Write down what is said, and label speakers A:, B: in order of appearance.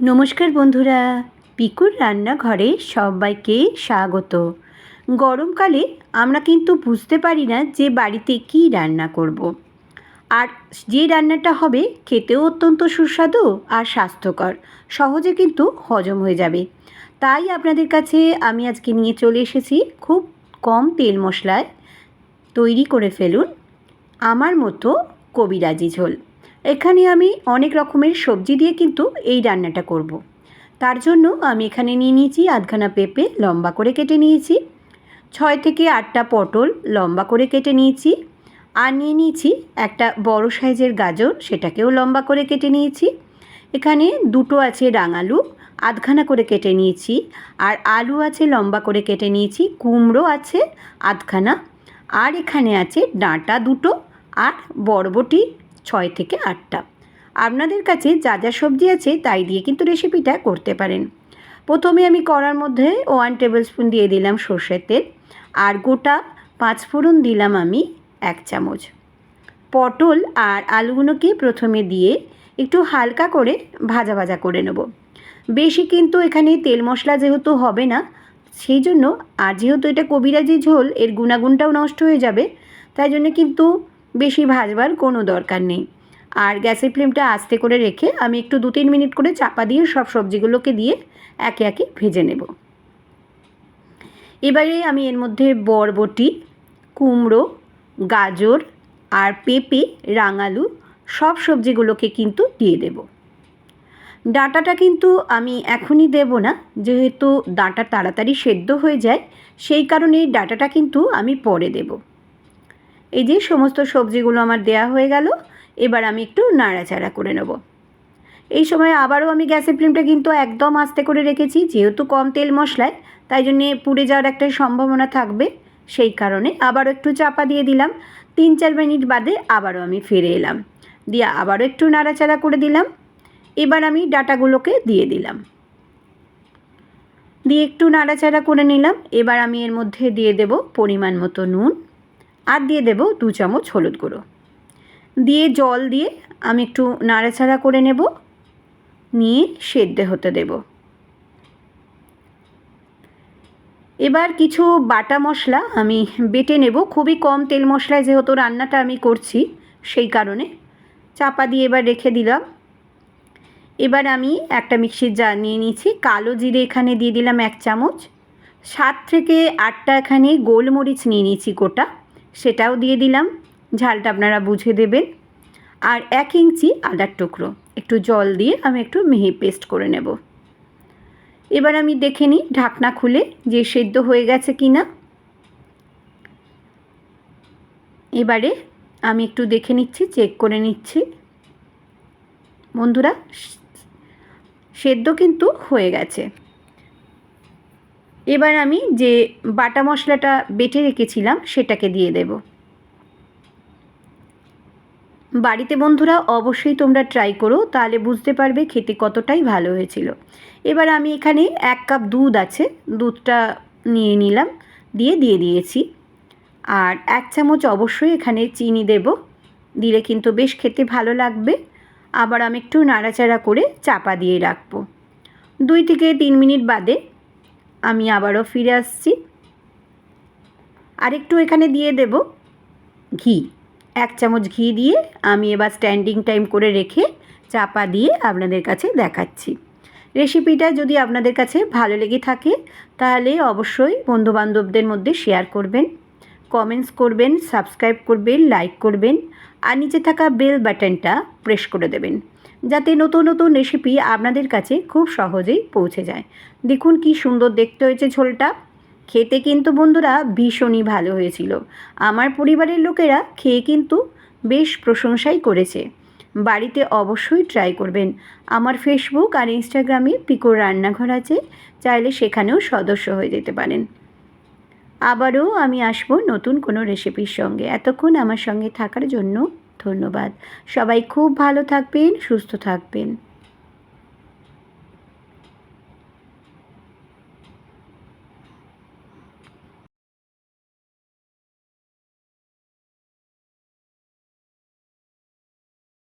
A: নমস্কার বন্ধুরা, পিকুর রান্নাঘরে সবাইকে স্বাগত। গরমকালে আমরা কিন্তু বুঝতে পারি না যে বাড়িতে কী রান্না করব। আর যে রান্নাটা হবে খেতেও অত্যন্ত সুস্বাদু আর স্বাস্থ্যকর, সহজে কিন্তু হজম হয়ে যাবে। তাই আপনাদের কাছে আমি আজকে নিয়ে চলে এসেছি খুব কম তেল মশলায় তৈরি করে ফেলুন আমার মতো কবিরাজি ঝোল। এখানে আমি অনেক রকমের সবজি দিয়ে কিন্তু এই রান্নাটা করব। তার জন্য আমি এখানে নিয়ে নিয়েছি আধখানা পেঁপে লম্বা করে কেটে নিয়েছি, ছয় থেকে আটটা পটল লম্বা করে কেটে নিয়েছি, আর নিয়ে নিয়েছি একটা বড় সাইজের গাজর, সেটাকেও লম্বা করে কেটে নিয়েছি এখানে দুটো আছে রাঙালু, আধখানা করে কেটে নিয়েছি, আর আলু আছে লম্বা করে কেটে নিয়েছি, কুমড়ো আছে আধখানা, আর এখানে আছে ডাঁটা দুটো আর বরবটি ছয় থেকে আটটা। আপনাদের কাছে যা যা সবজি আছে তাই দিয়ে কিন্তু রেসিপিটা করতে পারেন। প্রথমে আমি কড়ার মধ্যে ওয়ান টেবিল স্পুন দিয়ে দিলাম সর্ষের তেল, আর গোটা পাঁচ ফোড়ন দিলাম আমি এক চামচ। পটল আর আলুগুলোকে প্রথমে দিয়ে একটু হালকা করে ভাজা ভাজা করে নেব। বেশি কিন্তু এখানে তেল মশলা যেহেতু হবে না, সেই জন্য আর যেহেতু এটা কবিরাজি ঝোল, এর গুণাগুণটাও নষ্ট হয়ে যাবে, তাই জন্য কিন্তু বেশি ভাজবার কোনো দরকার নেই। আর গ্যাসের ফ্লেমটা আস্তে করে রেখে আমি একটু দু তিন মিনিট করে চাপা দিয়ে সব সবজিগুলোকে দিয়ে একে একে ভেজে নেব। এবারে আমি এর মধ্যে বরবটি, কুমড়ো, গাজর আর পেঁপে, রাঙালু সব সবজিগুলোকে কিন্তু দিয়ে দেব। ডাঁটাটা কিন্তু আমি এখনই দেব না, যেহেতু ডাঁটা তাড়াতাড়ি সেদ্ধ হয়ে যায়, সেই কারণে ডাঁটাটা কিন্তু আমি পরে দেবো। এই যে সমস্ত সবজিগুলো আমার দেয়া হয়ে গেল, এবার আমি একটু নাড়াচাড়া করে নেব। এই সময় আবারও আমি গ্যাসের ফ্লেমটা কিন্তু একদম আস্তে করে রেখেছি, যেহেতু কম তেল মশলায়, তাই জন্যে পুড়ে যাওয়ার একটা সম্ভাবনা থাকবে, সেই কারণে আবারও একটু চাপা দিয়ে দিলাম। তিন চার মিনিট বাদে আবারও আমি ফিরে এলাম, দিয়ে আবারও একটু নাড়াচাড়া করে দিলাম। এবার আমি ডাটাগুলোকে দিয়ে দিলাম। দিয়ে একটু নাড়াচাড়া করে নিলাম, এবার আমি এর মধ্যে দিয়ে দেব পরিমাণ মতো নুন। আর দিয়ে দেব দু চামচ হলুদ গুঁড়ো। দিয়ে জল দিয়ে আমি একটু নাড়াচাড়া করে নেব। নিয়ে সেদ্ধ হতে দেব। এবার কিছু বাটা মশলা আমি বেটে নেব। খুবই কম তেল মশলায় যেহেতু রান্নাটা আমি করছি, সেই কারণে চাপা দিয়ে এবার রেখে দিলাম। এবার আমি একটা মিক্সির জার নিয়ে নিয়েছি। কালো জিরে এখানে দিয়ে দিলাম এক চামচ। সাত থেকে আটটা এখানে গোলমরিচ নিয়ে নিয়েছি গোটা। সেটাও দিয়ে দিলাম। ঝালটা আপনারা বুঝে দেবেন। আর এক ইঞ্চি আদার টুকরো। একটু জল দিয়ে আমি একটু মিহি পেস্ট করে নেব। এবার আমি দেখে নিই ঢাকনা খুলে যে সেদ্ধ হয়ে গেছে কি না এবারে আমি একটু দেখে নিচ্ছি, চেক করে নিচ্ছি। বন্ধুরা, সেদ্ধ কিন্তু হয়ে গেছে। এবার আমি যে বাটা মশলাটা বেটে রেখেছিলাম, সেটাকে দিয়ে দেব। বাড়িতে বন্ধুরা, অবশ্যই তোমরা ট্রাই করো, তাহলে বুঝতে পারবে খেতে কতটাই ভালো হয়েছিল। এবার আমি এখানে এক কাপ দুধ আছে, দুধটা নিয়ে নিলাম, দিয়ে দিয়ে দিয়েছি। আর এক চামচ অবশ্যই এখানে চিনি দেব, দিলে কিন্তু বেশ খেতে ভালো লাগবে। আবার আমি একটু নাড়াচাড়া করে চাপা দিয়ে রাখব। দুই থেকে তিন মিনিট বাদে আমি আবারও ফিরে আসছি। আরেকটু এখানে দিয়ে দেব ঘি। এক চামচ ঘি দিয়ে আমি এবার স্ট্যান্ডিং টাইম করে রেখে চাপা দিয়ে আপনাদের কাছে দেখাচ্ছি। রেসিপিটা যদি আপনাদের কাছে ভালো লেগে থাকে, তাহলে অবশ্যই বন্ধুবান্ধবদের মধ্যে শেয়ার করবেন। কমেন্টস করবেন সাবস্ক্রাইব করবেন লাইক করবেন, আর নিচে থাকা বেল বাটনটা প্রেস করে দেবেন। যাতে নতুন নতুন রেসিপি আপনাদের কাছে খুব সহজেই পৌঁছে যায়। দেখুন কি সুন্দর দেখতে হয়েছে ঝোলটা। খেতে কিন্তু বন্ধুরা ভীষণই ভালো হয়েছিল। আমার পরিবারের লোকেরা খেয়ে কিন্তু বেশ প্রশংসাই করেছে। বাড়িতে অবশ্যই ট্রাই করবেন। আমার ফেসবুক আর ইনস্টাগ্রামে পিকোর রান্নাঘর আছে। চাইলে সেখানেও সদস্য হয়ে যেতে পারেন। আবারও আমি আসব নতুন কোনো রেসিপির সঙ্গে। এতক্ষণ আমার সঙ্গে থাকার জন্য ধন্যবাদ। সবাই খুব ভালো থাকবেন সুস্থ থাকবেন।